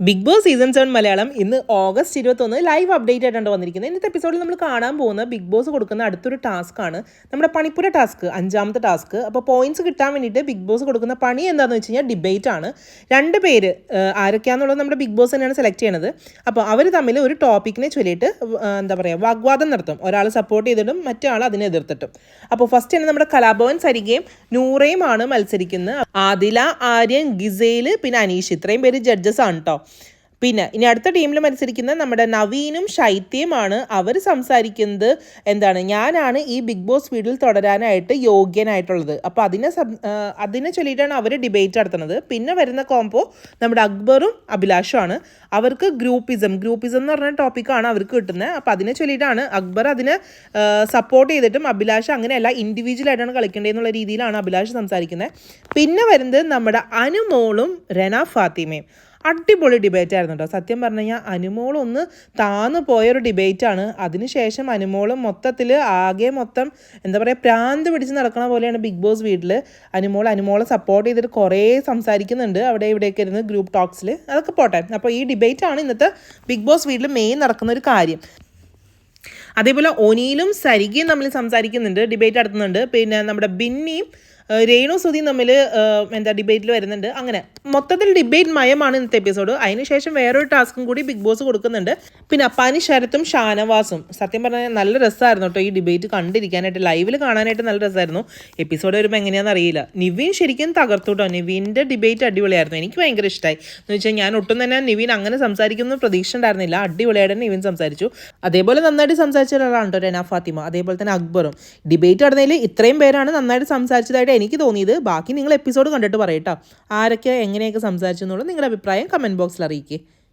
Bigg Boss season seven Malayalam ഇന്ന് August ഇരുപത്തൊന്ന് live update ആയിട്ടാണ് വന്നിരിക്കുന്നത്. ഇന്നത്തെ എപ്പിസോഡിൽ നമ്മൾ കാണാൻ പോകുന്ന ബിഗ് ബോസ് കൊടുക്കുന്ന അടുത്തൊരു ടാസ്ക് ആണ്. നമ്മുടെ പണിപ്പുര ടാസ്ക് അഞ്ചാമത്തെ ടാസ്ക് അപ്പോൾ പോയിന്റ്സ് കിട്ടാൻ വേണ്ടിയിട്ട് ബിഗ് ബോസ് കൊടുക്കുന്ന പണി എന്താണെന്ന് വെച്ച് കഴിഞ്ഞാൽ ഡിബേറ്റ് ആണ്. രണ്ട് പേര് ആരൊക്കെയാണെന്നുള്ളത് നമ്മുടെ ബിഗ് ബോസ് തന്നെയാണ് സെലക്ട് ചെയ്യണത്. അപ്പോൾ അവർ തമ്മിൽ ഒരു ടോപ്പിക്കിനെ ചൊല്ലിയിട്ട് എന്താ പറയുക വാഗ്വാദം നടത്തും. ഒരാൾ സപ്പോർട്ട് ചെയ്തിട്ടും മറ്റേ ആൾ അതിനെ എതിർത്തിട്ടും. അപ്പോൾ ഫസ്റ്റ് തന്നെ നമ്മുടെ കലാഭവൻ സരികയും നൂറയുമാണ് മത്സരിക്കുന്നത്. ആദില ആര്യൻ ഗിസേൽ പിന്നെ അനീഷ്. ഇത്രയും പേര് ജഡ്ജസ് ആണ് കേട്ടോ പിന്നെ ഇനി അടുത്ത ടീമിൽ മത്സരിക്കുന്ന നമ്മുടെ നവീനും ശൈത്യമാണ് അവർ സംസാരിക്കുന്നത് എന്താണ്? ഞാനാണ് ഈ ബിഗ് ബോസ് വീട്ടിൽ തുടരാനായിട്ട് യോഗ്യനായിട്ടുള്ളത്. അപ്പോൾ അതിനെ അതിനെ ചൊല്ലിയിട്ടാണ് അവർ ഡിബേറ്റ് നടത്തുന്നത്. പിന്നെ വരുന്ന കോംബോ നമ്മുടെ അക്ബറും അഭിലാഷുമാണ്. അവർക്ക് ഗ്രൂപ്പിസം ഗ്രൂപ്പിസം എന്ന് പറഞ്ഞ ടോപ്പിക്കാണ് അവർക്ക് കിട്ടുന്നത്. അപ്പോൾ അതിനെ ചൊല്ലിയിട്ടാണ് അക്ബർ അതിനെ സപ്പോർട്ട് ചെയ്തിട്ടും അഭിലാഷ് അങ്ങനെയല്ല ഇൻഡിവിജ്വൽ ആയിട്ടാണ് കളിക്കേണ്ടതെന്നുള്ള രീതിയിലാണ് അഭിലാഷ് സംസാരിക്കുന്നത്. പിന്നെ വരുന്നത് നമ്മുടെ അനുമോളും റെന ഫാത്തിമയും. അടിപൊളി ഡിബേറ്റ് ആയിരുന്നു കേട്ടോ സത്യം പറഞ്ഞു കഴിഞ്ഞാൽ അനുമോൾ ഒന്ന് താന്നു പോയൊരു ഡിബേറ്റാണ്. അതിനുശേഷം അനുമോളും മൊത്തത്തിൽ ആകെ മൊത്തം എന്താ പറയുക പ്രാന്ത് പിടിച്ച് നടക്കണ പോലെയാണ് ബിഗ് ബോസ് വീട്ടിൽ അനുമോൾ അനുമോളെ സപ്പോർട്ട് ചെയ്തിട്ട് കുറേ സംസാരിക്കുന്നുണ്ട് അവിടെ ഇവിടെയൊക്കെ ഇരുന്ന് ഗ്രൂപ്പ് ടോക്സിൽ അതൊക്കെ പോട്ടെ. അപ്പോൾ ഈ ഡിബേറ്റ് ആണ് ഇന്നത്തെ ബിഗ് ബോസ് വീട്ടിൽ മെയിൻ നടക്കുന്ന ഒരു കാര്യം. അതേപോലെ ഒനിയിലും സരികയും നമ്മൾ സംസാരിക്കുന്നുണ്ട് ഡിബേറ്റ് നടത്തുന്നുണ്ട്. പിന്നെ നമ്മുടെ ബിന്നിയും രേണു സുധിയും തമ്മിൽ എന്താ ഡിബേറ്റിൽ വരുന്നുണ്ട്. അങ്ങനെ മൊത്തത്തിൽ ഡിബേറ്റ് മയമാണ് ഇന്നത്തെ എപ്പിസോഡ് അതിനുശേഷം വേറൊരു ടാസ്കും കൂടി ബിഗ് ബോസ് കൊടുക്കുന്നുണ്ട്. പിന്നെ അപ്പാനി ശരത്തും ഷാനവാസും. സത്യം പറഞ്ഞാൽ നല്ല രസമായിരുന്നു കേട്ടോ ഈ ഡിബേറ്റ് കണ്ടിരിക്കാനായിട്ട്. ലൈവിൽ കാണാനായിട്ട് നല്ല രസമായിരുന്നു എപ്പിസോഡ് വരുമ്പോൾ എങ്ങനെയാണെന്ന് അറിയില്ല. നിവിൻ ശരിക്കും തകർത്തു കേട്ടോ നിവിന്റെ ഡിബേറ്റ് അടിപൊളിയായിരുന്നു. എനിക്ക് ഭയങ്കര ഇഷ്ടമായി എന്ന് വെച്ചാൽ ഞാൻ ഒട്ടും തന്നെ നിവിൻ അങ്ങനെ സംസാരിക്കുന്ന പ്രതീക്ഷ ഉണ്ടായിരുന്നില്ല. അടിപൊളിയായിട്ട് നിവിൻ സംസാരിച്ചു. അതേപോലെ നന്നായിട്ട് സംസാരിച്ച ഒരാളാണ് കേട്ടോ രന ഫാത്തിമ. അതേപോലെ തന്നെ അക്ബറും. ഡിബേറ്റ് നടന്നതിൽ ഇത്രയും പേരാണ് നന്നായിട്ട് സംസാരിച്ചതായിട്ട് എനിക്ക് തോന്നിയത്? ബാക്കി നിങ്ങൾ എപ്പിസോഡ് കണ്ടിട്ട് പറയട്ടോ ആരൊക്കെ എങ്ങനെയൊക്കെ സംസാരിച്ചു എന്നുള്ളത് നിങ്ങളുടെ അഭിപ്രായം കമന്റ് ബോക്സിൽ അറിയിക്കുക